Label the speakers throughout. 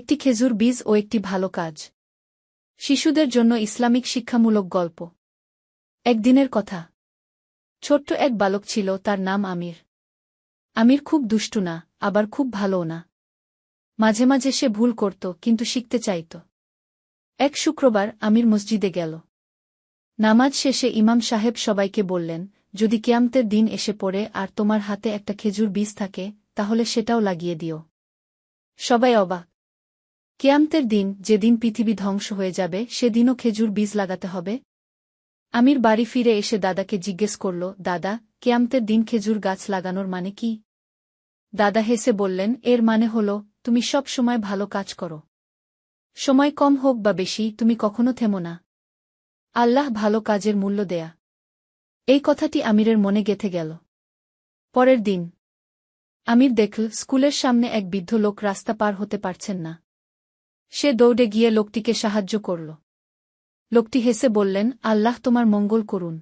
Speaker 1: খেজুর বীজ ও একটি ভালো কাজ। শিশুদের জন্য ইসলামিক শিক্ষামূলক গল্প। একদিনের কথা। ছোট্ট এক বালক ছিল, তার নাম আমির। আমির খুব দুষ্টু না, আবার খুব ভালোও না। মাঝে মাঝে সে ভুল করত, কিন্তু শিখতে চাইত। এক শুক্রবার আমির মসজিদে গেল। নামাজ শেষে ইমাম সাহেব সবাইকে বললেন, যদি কেয়ামতের দিন এসে পড়ে আর তোমার হাতে একটা খেজুর বীজ থাকে, তাহলে সেটাও লাগিয়ে দিও। সবাই অবাক। কেয়ামতের দিন যেদিন পৃথিবী ধ্বংস হয়ে যাবে, সেদিনও খেজুর বীজ লাগাতে হবে? আমির বাড়ি ফিরে এসে দাদাকে জিজ্ঞেস করল, দাদা কেয়ামতের দিন খেজুর গাছ লাগানোর মানে কি? দাদা হেসে বললেন, এর মানে হল, তুমি সব সময় ভালো কাজ করো। সময় কম হোক বা বেশি, তুমি কখনো থেমো না। আল্লাহ ভালো কাজের মূল্য দেয়া। এই কথাটি আমিরের মনে গেথে গেল। পরের দিন, আমির দেখল, স্কুলের সামনে এক বৃদ্ধ লোক রাস্তা পার হতে পারছেন না। সে দৌড়ে গিয়ে লোকটিকে সাহায্য করল। লোকটি হেসে বললেন, আল্লাহ তোমার মঙ্গল করুন।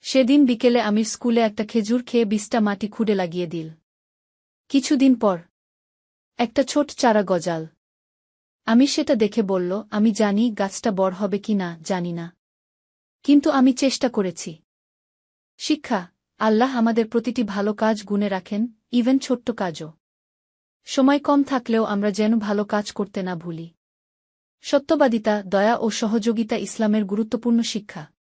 Speaker 1: সেদিন বিকেলে আমি স্কুলে একটা খেজুর খেয়ে বিশটা মাটি খুঁড়ে লাগিয়ে দিল। কিছুদিন পর একটা ছোট চারা গজাল। আমি সেটা দেখে বলল, আমি জানি গাছটা বড় হবে কি না, জানি না। কিন্তু আমি চেষ্টা করেছি। শিক্ষা, আল্লাহ আমাদের প্রতিটি ভালো কাজ গুণে রাখেন ইভেন ছোট্ট কাজও। সময় কম থাকলেও আমরা যেন ভালো কাজ করতে না ভুলি। সত্যবাদিতা, দয়া ও সহযোগিতা ইসলামের গুরুত্বপূর্ণ শিক্ষা।